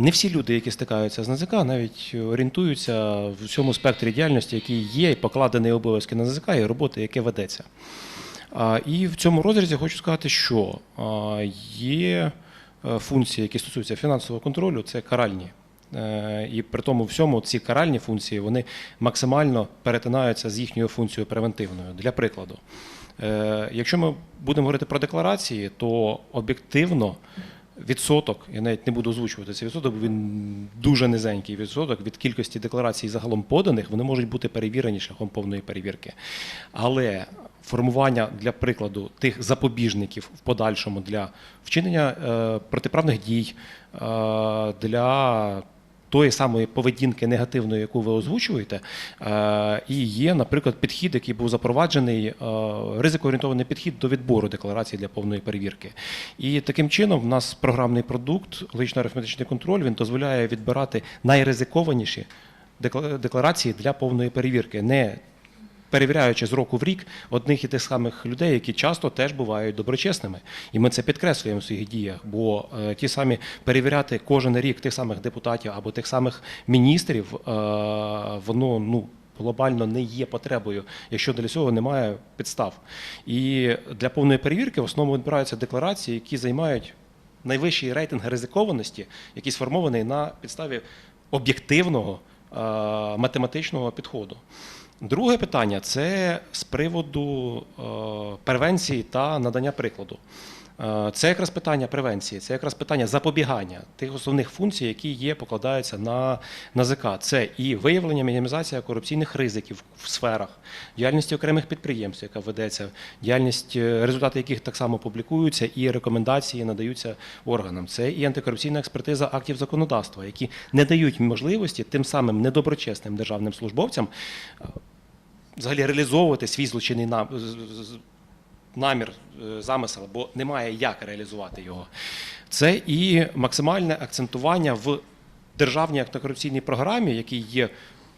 Не всі люди, які стикаються з НАЗК, навіть орієнтуються в цьому спектрі діяльності, який є, і покладені обов'язки на НАЗК, і роботи, яке ведеться. І в цьому розрізі хочу сказати, що є е, функції, які стосуються фінансового контролю, це каральні. Е, І при тому всьому ці каральні функції вони максимально перетинаються з їхньою функцією превентивною. Для прикладу, е, якщо ми будемо говорити про декларації, то об'єктивно відсоток, я навіть не буду озвучувати цей відсоток, бо він дуже низенький відсоток від кількості декларацій загалом поданих, вони можуть бути перевірені шляхом повної перевірки. Але формування для прикладу тих запобіжників в подальшому для вчинення е, протиправних дій, е, для тої самої поведінки негативної, яку ви озвучуєте, е, і є, наприклад, підхід, який був запроваджений, е, ризикоорієнтований підхід до відбору декларацій для повної перевірки. І таким чином, в нас програмний продукт, логічно-арифметичний контроль, він дозволяє відбирати найризикованіші декларації для повної перевірки. Не перевіряючи з року в рік одних і тих самих людей, які часто теж бувають доброчесними. І ми це підкреслюємо в своїх діях, бо е, ті самі перевіряти кожен рік тих самих депутатів або тих самих міністрів, е, воно ну. Глобально не є потребою, якщо для цього немає підстав. І для повної перевірки в основному відбираються декларації, які займають найвищий рейтинг ризикованості, який сформований на підставі об'єктивного е, математичного підходу. Друге питання це з приводу е, превенції та надання прикладу. Е, Це якраз питання превенції, це якраз питання запобігання тих основних функцій, які є, покладаються на НАЗК. Це і виявлення, мінімізація корупційних ризиків в сферах, діяльності окремих підприємств, яка ведеться, діяльність, е, результати яких так само публікуються, і рекомендації надаються органам. Це і антикорупційна експертиза актів законодавства, які не дають можливості тим самим недоброчесним державним службовцям взагалі реалізовувати свій злочинний намір, е, замисел, бо немає як реалізувати його. Це і максимальне акцентування в державній антикорупційній програмі, який є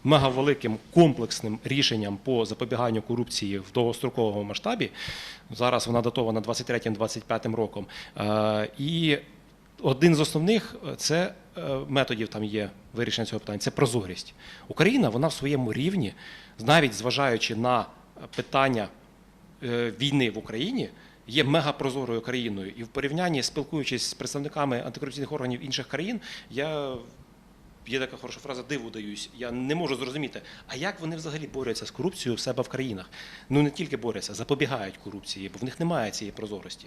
мегавеликим комплексним рішенням по запобіганню корупції в довгостроковому масштабі. Зараз вона датована 23-25 роком. Е, І один з основних е, це методів там є вирішення цього питання. Це прозорість. Україна вона в своєму рівні, навіть зважаючи на питання е, війни в Україні, є мегапрозорою країною. І в порівнянні, спілкуючись з представниками антикорупційних органів інших країн, я є така хороша фраза диву даюсь. Я не можу зрозуміти, а як вони взагалі борються з корупцією в себе в країнах? Ну не тільки борються, запобігають корупції, бо в них немає цієї прозорості.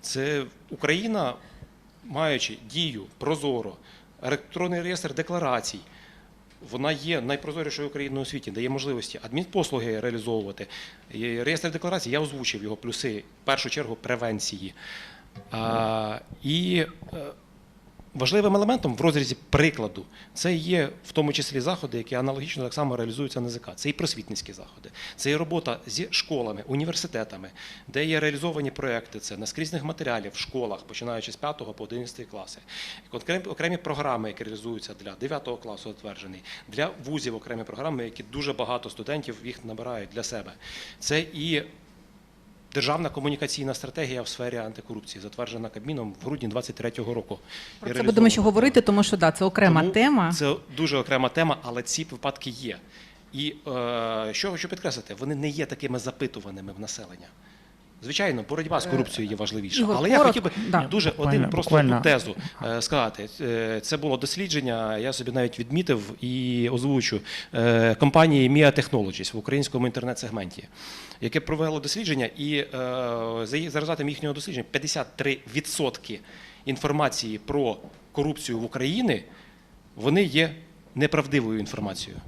Це Україна, маючи дію прозоро, електронний реєстр декларацій. Вона є найпрозорішою країною у світі, дає можливості адмінпослуги реалізовувати. І Реєстр декларацій, я озвучив його плюси, в першу чергу, превенції. А, і е, важливим елементом в розрізі прикладу це є в тому числі заходи, які аналогічно так само реалізуються на ЗК. Це і просвітницькі заходи, це і робота зі школами, університетами, де є реалізовані проекти. Це наскрізних матеріалів в школах, починаючи з 5 по 11 класи. Окремі, програми, які реалізуються для 9 класу, затверджений, для вузів окремі програми, які дуже багато студентів їх набирають для себе. Це і Державна комунікаційна стратегія в сфері антикорупції, затверджена Кабміном в грудні 23-го року. Про це будемо ще говорити, тому що да, це окрема Тому тема. Це дуже окрема тема, але ці випадки є. І е, що хочу підкреслити, вони не є такими запитуваними в населення. Звичайно, боротьба з корупцією є важливіша. Е, Ігор, Але я коротко, хотів би да. дуже один просто буквально. тезу е, сказати. Е, Це було дослідження, я собі навіть відмітив і озвучу е, компанії Mia Technologies в українському інтернет-сегменті, яке провело дослідження, і е, за результатами їхнього дослідження 53% інформації про корупцію в Україні вони є неправдивою інформацією.